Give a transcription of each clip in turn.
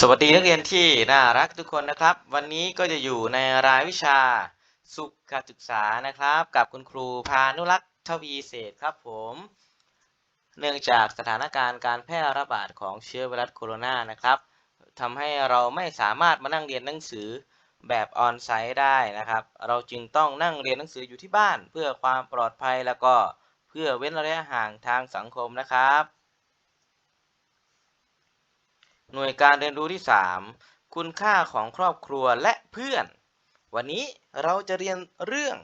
สวัสดีนักเรียนที่น่ารักทุกคนนะครับ วันนี้ก็จะอยู่ในรายวิชาสุขศึกษานะครับ กับคุณครูพานุรักษ์ทวีเศษครับผม เนื่องจากสถานการณ์การแพร่ระบาดของเชื้อไวรัสโคโรนานะครับทำให้เราไม่สามารถมานั่งเรียนหนังสือแบบออนไซต์ได้นะครับ เราจึงต้องนั่งเรียนหนังสืออยู่ที่บ้าน เพื่อความปลอดภัยแล้วก็เพื่อเว้นระยะห่างทางสังคมนะครับ หน่วยการเรียนรู้ที่ 3 คุณค่าของครอบครัวและเพื่อน วันนี้เราจะเรียนเรื่อง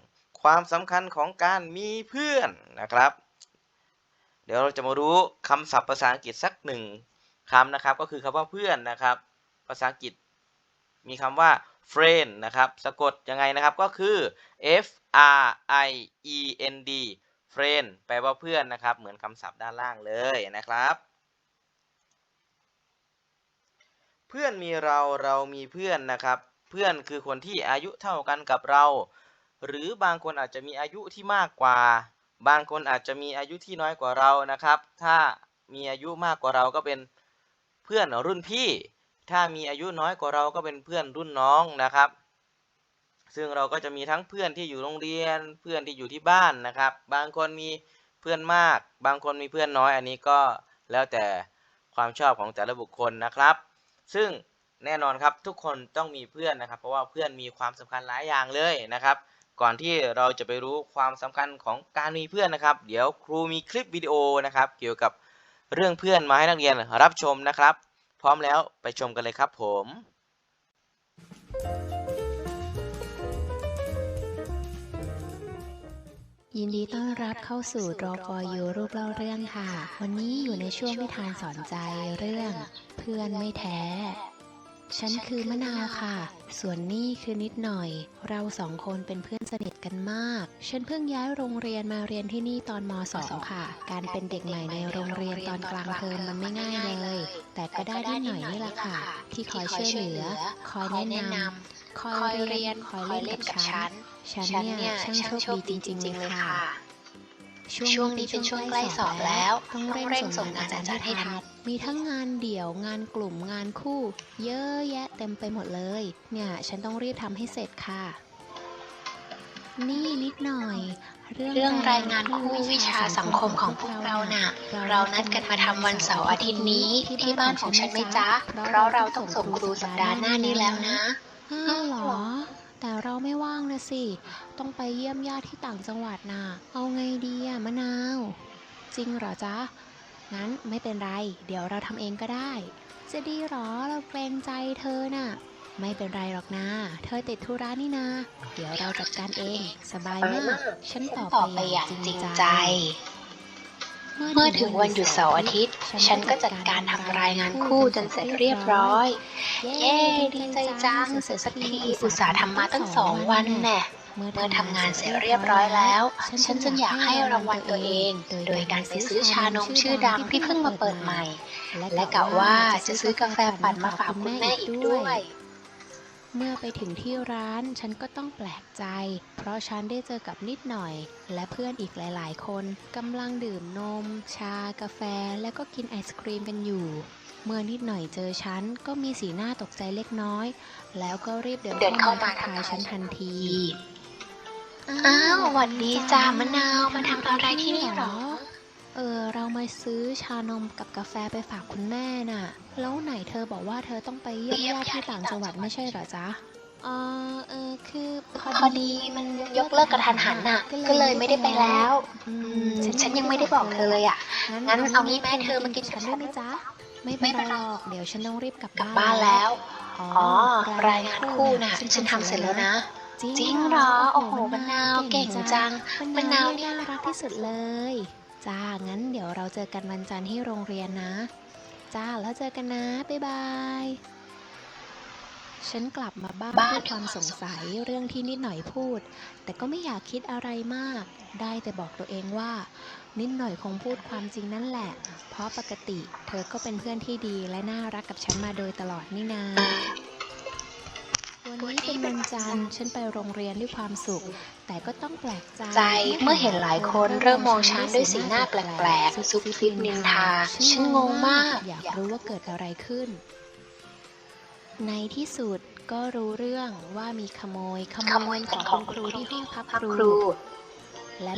ความสำคัญของการมีเพื่อนนะครับ เดี๋ยวเราจะมารู้คำศัพท์ภาษาอังกฤษสักหนึ่งคำนะครับ ก็คือคำว่าเพื่อนนะครับ ภาษาอังกฤษมีคำว่า friend นะครับ สะกดยังไงนะครับก็คือ F R I E N D friend แปลว่าเพื่อนนะครับ เหมือนคำศัพท์ด้านล่างเลยนะครับ เพื่อนมีเราเรามีเพื่อนนะครับ เพื่อนคือคนที่อายุเท่ากันกับเรา หรือบางคนอาจจะมีอายุที่มากกว่า บางคนอาจจะมีอายุที่น้อยกว่าเรานะครับ ถ้ามีอายุมากกว่าเราก็เป็นเพื่อนรุ่นพี่ ถ้ามีอายุน้อยกว่าเราก็เป็นเพื่อนรุ่นน้องนะครับ ซึ่งเราก็จะมีทั้งเพื่อนที่อยู่โรงเรียน เพื่อนที่อยู่ที่บ้านนะครับ บางคนมีเพื่อนมาก บางคนมีเพื่อนน้อย อันนี้ก็แล้วแต่ความชอบของแต่ละบุคคลนะครับ ซึ่งแน่นอนครับทุกคนต้องมีเพื่อนนะครับ เพราะว่าเพื่อนมีความสำคัญหลายอย่างเลยนะครับ ก่อนที่เราจะไปรู้ความสำคัญของการมีเพื่อนนะครับ เดี๋ยวครูมีคลิปวิดีโอนะครับ เกี่ยวกับเรื่องเพื่อนมาให้นักเรียนรับชมนะครับ พร้อมแล้วไปชมกันเลยครับผม ยินดีต้อนรับเข้าสู่รอฟอยูรูปเล่าเรื่องค่ะ วันนี้อยู่ในช่วงนิทานสอนใจเรื่อง เพื่อนไม่แท้ ฉันคือมะนาวค่ะ ส่วนนี่คือนิดหน่อย เราสองคนเป็นเพื่อนสนิทกันมาก ฉันเพิ่งย้ายโรงเรียนมาเรียนที่นี่ตอนม .2 ค่ะ การเป็นเด็กใหม่ในโรงเรียนตอนกลางเทอมมันไม่ง่ายเลย แต่ก็ได้นิดหน่อยนี่แหละค่ะ ที่คอยช่วยเหลือ คอยแนะนำ คอยเรียนคอยเล่นกับฉัน ฉันเนี่ยช่างโชคดีจริง ๆ เลยค่ะ ช่วงนี้เป็นช่วงใกล้สอบแล้ว ต้องต้องเร่เร่งงส่ส่งงงานอาจารย์อาจารย์ให้ให้ทัทันนมีทั้งงานเดี่ยวงานกลุ่มงานคู่ เยอะแยะเต็มไปหมดเลย เนี่ย ฉันต้องรีบทำให้เสร็จค่ะ นี่นิดหน่อย เรื่องรายงานคู่วิชาสังคมของพวกเราน่ะ เรานัดกันมาทำวันเสาร์อาทิตย์นี้ที่บ้านของฉันไหมจ๊ะเพราะเราต้องส่งครูสัปดาห์หน้านี้แล้วนะ อ้าวเหรอ แต่เราไม่ว่างนะสิ ต้องไปเยี่ยมญาติที่ต่างจังหวัดน่ะ เอาไงดีอะมะนาว จริงเหรอจ๊ะ งั้นไม่เป็นไร เดี๋ยวเราทำเองก็ได้ จะดีเหรอ เราเกรงใจเธอน่ะ ไม่เป็นไรหรอกนะ เธอติดธุระนี่นา เดี๋ยวเราจัดการเอง สบายมาก ฉันตอบต่อไปไปอาอย่ย่างงจจริริงงใจใจ เมื่อถึงวันหยุดเสาร์อาทิตย์ ฉันก็จัดการทำรายงานคู่จนเสร็จเรียบร้อย เย้ ดีใจจัง เสร็จสักที อุตส่าห์ทำมาตั้งสองวันแน่เมื่อทำงานเสร็จเรียบร้อยแล้ว ฉันจึงอยากให้รางวัลตัวเอง โดยการไปซื้อชานมชื่อดังที่เพิ่งมาเปิดใหม่ และกะว่าจะซื้อกาแฟปั่นมาฝากคุณแม่อีกด้วย เมื่อไปถึงที่ร้านฉันก็ต้องแปลกใจ เพราะฉันได้เจอกับนิดหน่อย และเพื่อนอีกหลาย ๆ คนกำลังดื่มนม ชากาแฟ แล้วก็กินไอศครีมกันอยู่ เมื่อนิดหน่อยเจอฉันก็มีสีหน้าตกใจเล็กน้อย แล้วก็รีบเดินเดินเข้ามาทักทายฉันทันที อ้าวหวัดดีจ้ามะนาวมาทำอะไรที่นี่หรอ เออเรามาซื้อชานมกับกาแฟไปฝากคุณแม่น่ะ แล้วไหนเธอบอกว่าเธอต้องไปเยี่ยมญาติที่ต่างจังหวัดไม่ใช่เหรอจ๊ะเออเออคือพอพอดีมันยกเลิกกระทันหันน่ะ ก็เลยไม่ได้ไปแล้วอือืมมฉันยังไม่ได้บอกเธอเลยอะ งั้นเอานี่แม่เธอมากินฉักับนฉัได้นไหมจ๊ะ ไม่ไม่เป็นเป็นไรไรหรอก เดี๋ยวฉันต้องรีบกลับกลับบ้านบ้านแล้วอ๋ออ๋อ รายงานคู่น่ะ ฉันทำเสร็จแล้วนะจริงเหรอ โอ้โหมะนาวเก่งจังมะนานมะาววเนี่ยน่ารักที่สุดเลย จ้า งั้นเดี๋ยวเราเจอกันวันจันทร์ที่โรงเรียนนะ จ้า แล้วเจอกันนะ บ๊ายบาย ฉันกลับมาบ้านด้วยความสงสัยเรื่องที่นิดหน่อยพูด แต่ก็ไม่อยากคิดอะไรมาก ได้แต่บอกตัวเองว่า นิดหน่อยคงพูดความจริงนั่นแหละ เพราะปกติ เธอก็เป็นเพื่อนที่ดีและน่ารักกับฉันมาโดยตลอดนี่นา วันนี้เป็นวันจันทร์ฉันไปโรงเรียนด้วยความสุข แต่ก็ต้องแปลกใจ ใจเมื่อเห็นหลายคนเริ่มมองฉันด้วยสีหน้าแปลกๆซุบซิบนินทา ฉันงงมาก อยากรู้ว่าเกิดอะไรขึ้น ในที่สุดก็รู้เรื่องว่ามีขโมยขขโมโมยยขเงิอนงขคุองณคคุรูณครูที่ห้ที่องพักพักคครูรู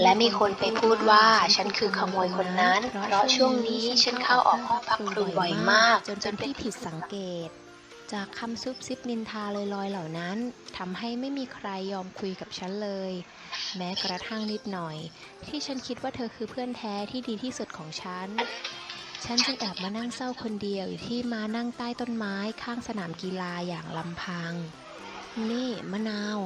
และมีคนไปพูดว่าฉันคือขโมยคนนั้น เพราะช่วงนี้ฉันเข้าออกห้องพักครูบ่อยมาก จนเป็นที่ผิดสังเกต จากคำซุบซิบนินทาลอยๆเหล่านั้นทำให้ไม่มีใครยอมคุยกับฉันเลย แม้กระทั่งนิดหน่อย ที่ฉันคิดว่าเธอคือเพื่อนแท้ที่ดีที่สุดของฉัน ฉันจึงแอบมานั่งเศร้าคนเดียวอยู่ที่มานั่งใต้ต้นไม้ข้างสนามกีฬาอย่างลำพัง นี่มะนาว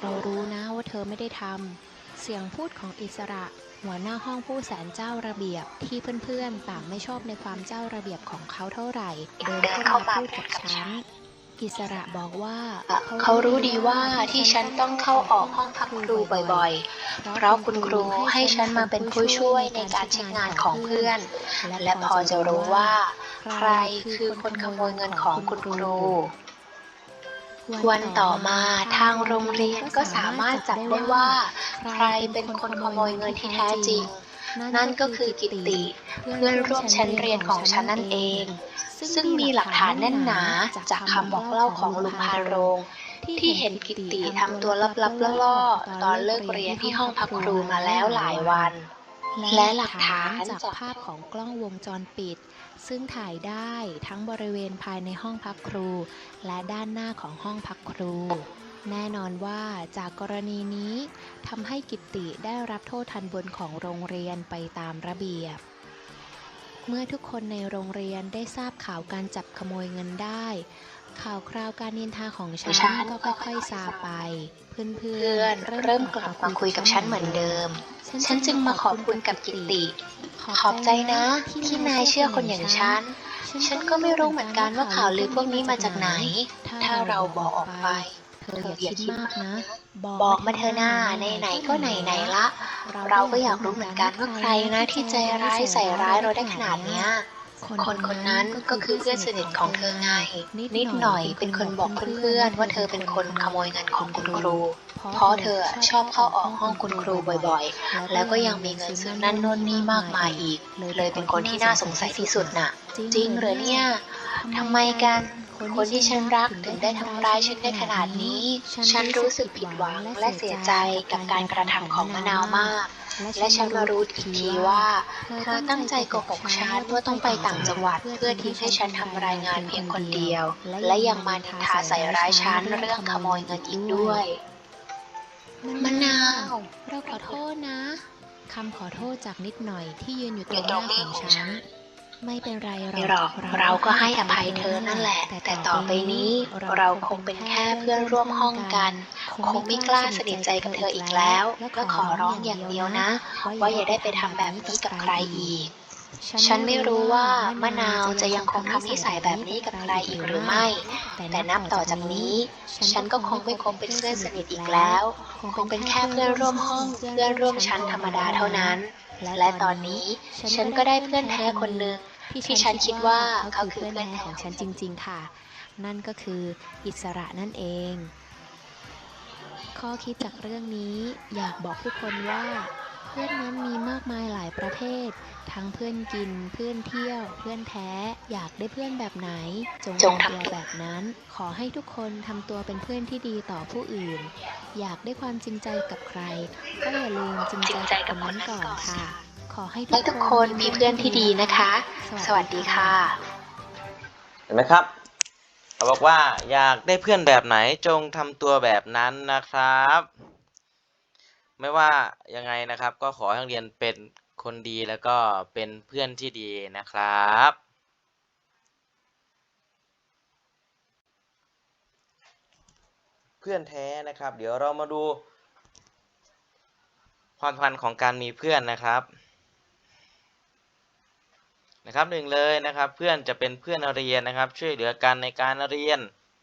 เรารู้นะว่าเธอไม่ได้ทำเสียงพูดของอิสระ หัวหน้าห้องผู้แสนเจ้าระเบียบที่เพื่อนๆต่างไม่ชอบในความเจ้าระเบียบของเขาเท่าไหร่เดินเข้ามาพูดกับฉันอิสระบอกว่าเขารู้ดีว่าที่ฉันต้องเข้าออกห้องพักครูบ่อยๆ เพราะคุณครูให้ฉันมาเป็นผู้ช่วยในการเช็คงานของเพื่อน และพอจะรู้ว่า ใครคือคนขโมยเงินของคุณครู วันต่อมาทางโรงเรียนก็สามารถจับได้ว่า ใครเป็นคนขโมยเงินที่แท้จริง นั่นก็คือกิตติเพื่อนร่วมชั้นเรียนของฉันนั่นเอง ซึ่งมีหลักฐานแน่นหนาจากคำบอกเล่าของลุงพาโรงที่เห็นกิตติทำตัวลับๆล่อๆตอนเลิกเรียนที่ห้องพักครูมาแล้วหลายวัน และหลักฐานจากจากภาพของกล้องวงจรปิด ซึ่งถ่ายได้ทั้งบริเวณภายในห้องพักครู และด้านหน้าของห้องพักครู แน่นอนว่าจากกรณีนี้ทำให้กิตติได้รับโทษทันบนของโรงเรียนไปตามระเบียบ เมื่อทุกคนในโรงเรียนได้ทราบข่าวการจับขโมยเงินได้ ข่าวคราวการนินทาของฉันฉันก็ค่อยๆซาไป เพื่อนๆเพื่อนเริ่มกลับมาคุยกับฉันเหมือนเดิม ฉันจึงมาขอบคุณกับกิตติ ขอบใจนะ ที่นายเชื่อคนอย่างฉัน ฉันก็ไม่รู้เหมือนกันว่าข่าวลือพวกนี้มาจากไหน ถ้าเราบอกออกไปเธออย่าคิดมากนะ บอกมาเธอะหน้าไหนๆก็ไหนๆละ เราก็อยากรู้เหมือนกันว่าใครนะที่ใจร้ายใส่ร้ายเราได้ขนาดเนี้ย คนคนนั้นก็คือเพื่อนสนิทของเธอไง นิดหน่อยเป็นคนบอกเพื่อนๆว่าเธอเป็นคนขโมยเงินของคุณครู เพราะเธอชอบเข้าออกห้องคุณครูบ่อยๆ แล้วก็ยังมีเงินซื้อนั่นโน่นนี่มากมายอีก เลยเป็นคนที่น่าสงสัยที่สุดน่ะ จริงเหรอเนี่ยทำไมกันคนที่ฉันรักถึงได้ทำร้ายฉันได้ขนาดนี้ ฉันรู้สึกผิดหวังและเสียใจกับการกระทำของมะนาวมาก และฉันมารู้อีกทีว่า เธอตั้งใจโกหกฉันว่าต้องไปต่างจังหวัดเพื่อทิ้งให้ฉันทำรายงานเพียงคนเดียว และยังมานินทาใส่ร้ายฉันเรื่องขโมยเงินอีกด้วยมะนาวเราขอโทษนะคำขอโทษจากนิดหน่อยที่ยืนอยู่ตอรยู่งตหรน้างหน้าของของฉัฉันน ไม่เป็นไรหรไม่อกหรอกเราก็ให้อภัยเธอนั่นแหละ แต่ต่อไปนี้เราคงเป็นแค่เพื่อนร่วมห้องกัน คงไม่กล้าสนิทใจกับเธออีกแล้วและขอร้องอย่างเดียวนะ ว่าอย่าได้ไปทำแบบนี้กับใครอีก ฉันไม่รู้ว่ามะนาวจะยังคงทำนิสัยแบบนี้กับใครอีกหรือไม่ แต่นับต่อจากนี้ ฉันก็คงไม่คบเป็นเพื่อนสนิทอีกแล้ว คงเป็นแค่เพื่อนร่วมห้อง เพื่อนร่วมชั้นธรรมดาเท่านั้น และตอนนี้ฉันก็ได้เพื่อนแท้คนหนึ่งที่ฉันคิดว่าเขาคือเพื่อนแท้ของฉันจริง ๆ ค่ะ นั่นก็คืออิสระนั่นเอง ข้อคิดจากเรื่องนี้อยากบอกทุกคนว่า พื่อนนั้นมีมากมายหลายประเภท ทั้งเพื่อนกิน เพื่อนเที่ยว เพื่อนแท้ อยากได้เพื่อนแบบไหน จงจงทำทำตัวแบบนั้น ขอให้ทุกคนทำตัวเป็นเพื่อนที่ดีต่อผู้อื่น อยากได้ความจริงใจกับใคร ก็อย่าลืมจริงใจกับคนนั้นก่อนค่ะ ขอให้ให้ทุกคนมีเพื่อนที่ดีนะคะสวัสดีค่ะ เห็นไหมครับเขาบอกว่าอยากได้เพื่อนแบบไหนจงทำตัวแบบนั้นนะครับ ไม่ว่ายังไงนะครับ ก็ขอให้นักเรียนเป็นคนดีแล้วก็เป็นเพื่อนที่ดีนะครับเพื่อนแท้นะครับ เดี๋ยวเรามาดูความสัมพันธ์ของการมีเพื่อนนะครับนะครับหนึ่งเลยนะครับ เพื่อนจะเป็นเพื่อนเรียนนะครับ ช่วยเหลือกันในการเรียน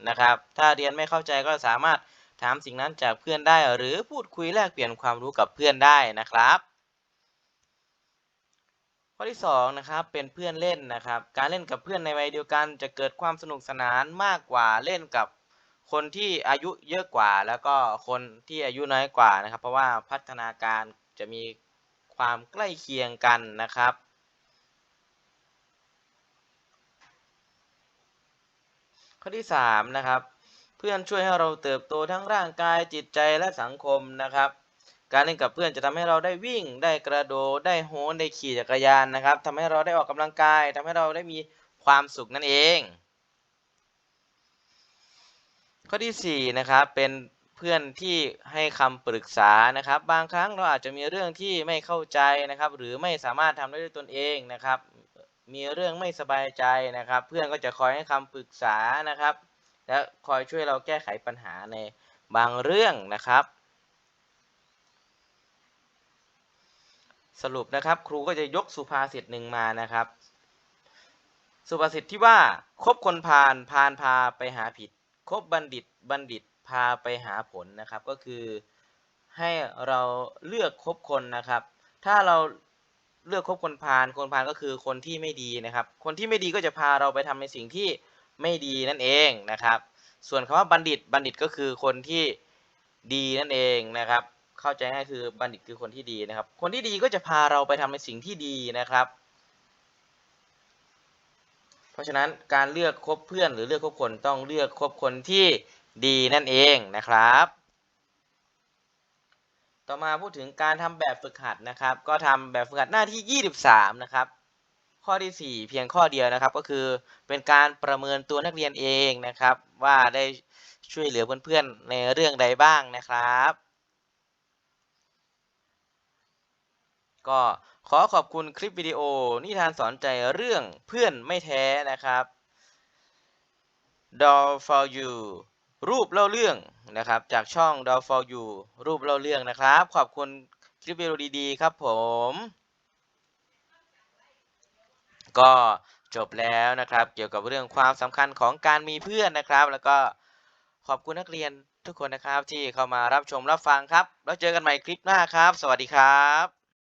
นะครับ ถ้าเรียนไม่เข้าใจก็สามารถ ถามสิ่งนั้นจากเพื่อนได้ หรือพูดคุยแลกเปลี่ยนความรู้กับเพื่อนได้นะครับข้อที่สองนะครับเป็นเพื่อนเล่นนะครับ การเล่นกับเพื่อนในวัยเดียวกัน จะเกิดความสนุกสนานมากกว่าเล่นกับคนที่อายุเยอะกว่า แล้วก็คนที่อายุน้อยกว่านะครับ เพราะว่าพัฒนาการจะมีความใกล้เคียงกันนะครับข้อที่สามนะครับ พื่อนช่วยให้เราเติบโตทั้งร่างกายจิตใจและสังคมนะครับ การเล่นกับเพื่อนจะทำให้เราได้วิ่ง ได้กระโดดได้โหนได้ขี่จักรยานนะครับทำให้เราได้ออกกำลังกายทำให้เราได้มีความสุขนั่นเอง ข้อที่สี่นะครับเป็นเพื่อนที่ให้คำปรึกษานะครับ บางครั้งเราอาจจะมีเรื่องที่ไม่เข้าใจนะครับ หรือไม่สามารถทำได้ด้วยตนเองนะครับ มีเรื่องไม่สบายใจนะครับ เพื่อนก็จะคอยให้คำปรึกษานะครับ และคอยช่วยเราแก้ไขปัญหาในบางเรื่องนะครับ สรุปนะครับครูก็จะยกสุภาษิตหนึ่งมานะครับ สุภาษิตที่ว่าคบคนพาลพาลพาไปหาผิดคบบัณฑิตบัณฑิตพาไปหาผลนะครับ ก็คือให้เราเลือกคบคนนะครับ ถ้าเราเลือกคบคนพาลคนพาลก็คือคนที่ไม่ดีนะครับ คนที่ไม่ดีก็จะพาเราไปทำในสิ่งที่ ไม่ดีนั่นเองนะครับ ส่วนคำว่าบัณฑิตบัณฑิตก็คือคนที่ดีนั่นเองนะครับ เข้าใจง่ายคือบัณฑิตคือคนที่ดีนะครับ คนที่ดีก็จะพาเราไปทำในสิ่งที่ดีนะครับ เพราะฉะนั้นการเลือกคบเพื่อนหรือเลือกคบคนต้องเลือกคบคนที่ดีนั่นเองนะครับ ต่อมาพูดถึงการทำแบบฝึกหัดนะครับ ก็ทำแบบฝึกหัดหน้าที่ 23 นะครับ ข้อที่ 4 เพียงข้อเดียวนะครับ ก็คือเป็นการประเมินตัวนักเรียนเองนะครับ ว่าได้ช่วยเหลือเพื่อนๆในเรื่องใดบ้างนะครับ ก็ขอขอบคุณคลิปวิดีโอ นิทานสอนใจเรื่องเพื่อนไม่แท้นะครับ Doll for you รูปเล่าเรื่องนะครับ จากช่อง Doll for you รูปเล่าเรื่องนะครับ ขอบคุณคลิปวิดีโอดีๆครับผม ก็จบแล้วนะครับ เกี่ยวกับเรื่องความสำคัญของการมีเพื่อนนะครับ แล้วก็ขอบคุณนักเรียนทุกคนนะครับที่เข้ามารับชมรับฟังครับ แล้วเจอกันใหม่คลิปหน้าครับ สวัสดีครับ